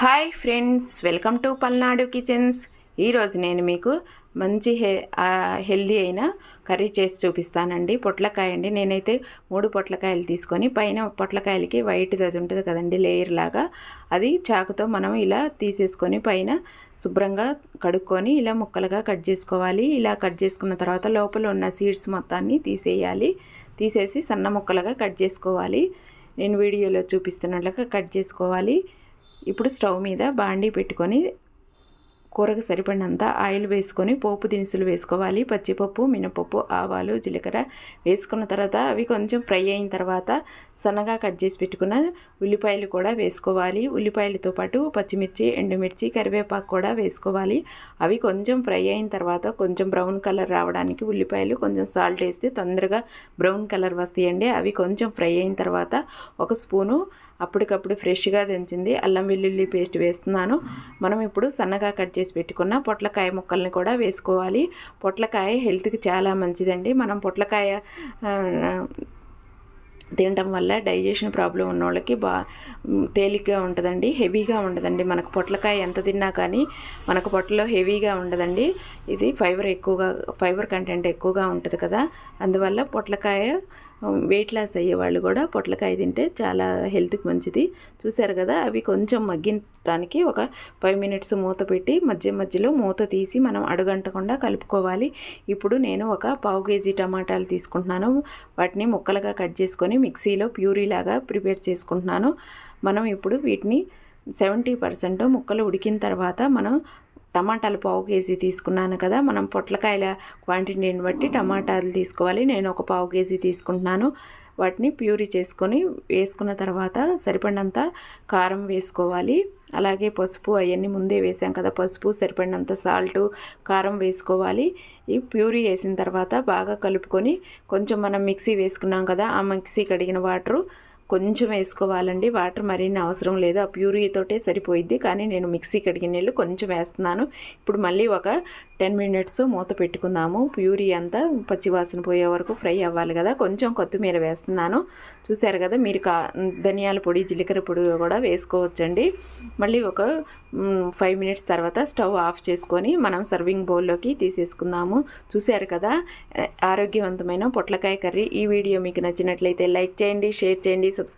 Hi friends welcome to Palnadu kitchens. ఈరోజు నేను మీకు మంచి హె హెల్దీ అయిన కర్రీ చేసి చూపిస్తానండి. పొట్లకాయ అండి. నేనైతే మూడు పొట్లకాయలు తీసుకొని పైన పొట్లకాయలకి వైట్ అది ఉంటుంది కదండి లేయర్ లాగా. అది చాకుతో మనం ఇలా తీసేసుకొని పైన శుభ్రంగా కడుక్కొని ఇలా ముక్కలుగా కట్ చేసుకోవాలి. ఇలా కట్ చేసుకున్న తర్వాత లోపల ఉన్న సీడ్స్ మొత్తాన్ని తీసేయాలి. తీసేసి సన్న ముక్కలుగా కట్ చేసుకోవాలి. నేను వీడియోలో చూపిస్తున్నట్లుగా కట్ చేసుకోవాలి. ఇప్పుడు స్టవ్ మీద బాండీ పెట్టుకొని కూరకు సరిపడినంత ఆయిల్ వేసుకొని పోపు దినుసులు వేసుకోవాలి. పచ్చిపప్పు మినపప్పు ఆవాలు జీలకర్ర వేసుకున్న తర్వాత అవి కొంచెం ఫ్రై అయిన తర్వాత సన్నగా కట్ చేసి పెట్టుకున్న ఉల్లిపాయలు కూడా వేసుకోవాలి. ఉల్లిపాయలతో పాటు పచ్చిమిర్చి ఎండుమిర్చి కరివేపాకు కూడా వేసుకోవాలి. అవి కొంచెం ఫ్రై అయిన తర్వాత కొంచెం బ్రౌన్ కలర్ రావడానికి ఉల్లిపాయలు కొంచెం సాల్ట్ వేస్తే తొందరగా బ్రౌన్ కలర్ వస్తాయండి. అవి కొంచెం ఫ్రై అయిన తర్వాత ఒక స్పూను అప్పటికప్పుడు ఫ్రెష్గా దంచింది. అల్లం వెల్లుల్లి పేస్ట్ వేస్తున్నాను. మనం ఇప్పుడు సన్నగా కట్ చేసి పెట్టుకున్న పొట్లకాయ ముక్కల్ని కూడా వేసుకోవాలి. పొట్లకాయ హెల్త్కి చాలా మంచిదండి. మనం పొట్లకాయ తినడం తినటం వల్ల డైజెషన్ ప్రాబ్లం ఉన్న వాళ్ళకి బా తేలిగ్గా ఉంటుందండి హెవీగా ఉండదండి. మనకు పొట్లకాయ ఎంత తిన్నా కానీ మనకు పొట్టలో హెవీగా ఉండదండి. ఇది ఫైబర్ ఎక్కువగా ఫైబర్ కంటెంట్ ఎక్కువగా ఉంటుంది కదా. అందువల్ల పొట్లకాయ వెయిట్ లాస్ అయ్యే వాళ్ళు కూడా పొట్లకాయ తింటే చాలా హెల్త్కి మంచిది. చూసారు కదా అవి కొంచెం మగ్గించడానికి ఒక ఫైవ్ మినిట్స్ మూత పెట్టి మధ్య మధ్యలో మూత తీసి మనం అడుగంటకుండా కలుపుకోవాలి. ఇప్పుడు నేను ఒక పావు కేజీ టమాటాలు తీసుకుంటున్నాను. వాటిని ముక్కలుగా కట్ చేసుకొని మిక్సీలో ప్యూరీ లాగా ప్రిపేర్ చేసుకుంటున్నాను. మనం ఇప్పుడు వీటిని సెవెంటీ పర్సెంట్ ముక్కలు ఉడికిన తర్వాత మనం టమాటాలు పావు కేజీ తీసుకున్నాను కదా మనం పొట్లకాయల క్వాంటిటీని బట్టి టమాటాలు తీసుకోవాలి. నేను ఒక పావు కేజీ తీసుకుంటున్నాను. వాటిని ప్యూరీ చేసుకొని వేసుకున్న తర్వాత సరిపడినంత కారం వేసుకోవాలి. అలాగే పసుపు అవన్నీ ముందే వేసాం కదా పసుపు సరిపడినంత సాల్ట్ కారం వేసుకోవాలి. ఈ ప్యూరీ వేసిన తర్వాత బాగా కలుపుకొని కొంచెం మనం మిక్సీ వేసుకున్నాం కదా ఆ మిక్సీ కడిగిన వాటరు కొంచెం వేసుకోవాలండి. వాటర్ మరిన్ని అవసరం లేదు. ఆ ప్యూరీతోటే సరిపోయిద్ది. కానీ నేను మిక్సీ కడిగిన నీళ్ళు కొంచెం వేస్తున్నాను. ఇప్పుడు మళ్ళీ ఒక టెన్ మినిట్స్ మూత పెట్టుకుందాము. ప్యూరీ అంతా పచ్చివాసన పోయే వరకు ఫ్రై అవ్వాలి కదా. కొంచెం కొత్తిమీర వేస్తున్నాను. చూసారు కదా మీరు కా ధనియాల పొడి జీలకర్ర పొడి కూడా వేసుకోవచ్చండి. మళ్ళీ ఒక ఫైవ్ మినిట్స్ తర్వాత స్టవ్ ఆఫ్ చేసుకొని మనం సర్వింగ్ బౌల్లోకి తీసేసుకుందాము. చూసారు కదా ఆరోగ్యవంతమైన పొట్లకాయ కర్రీ. ఈ వీడియో మీకు నచ్చినట్లయితే లైక్ చేయండి షేర్ చేయండి സബ്സ്ക്രൈബ്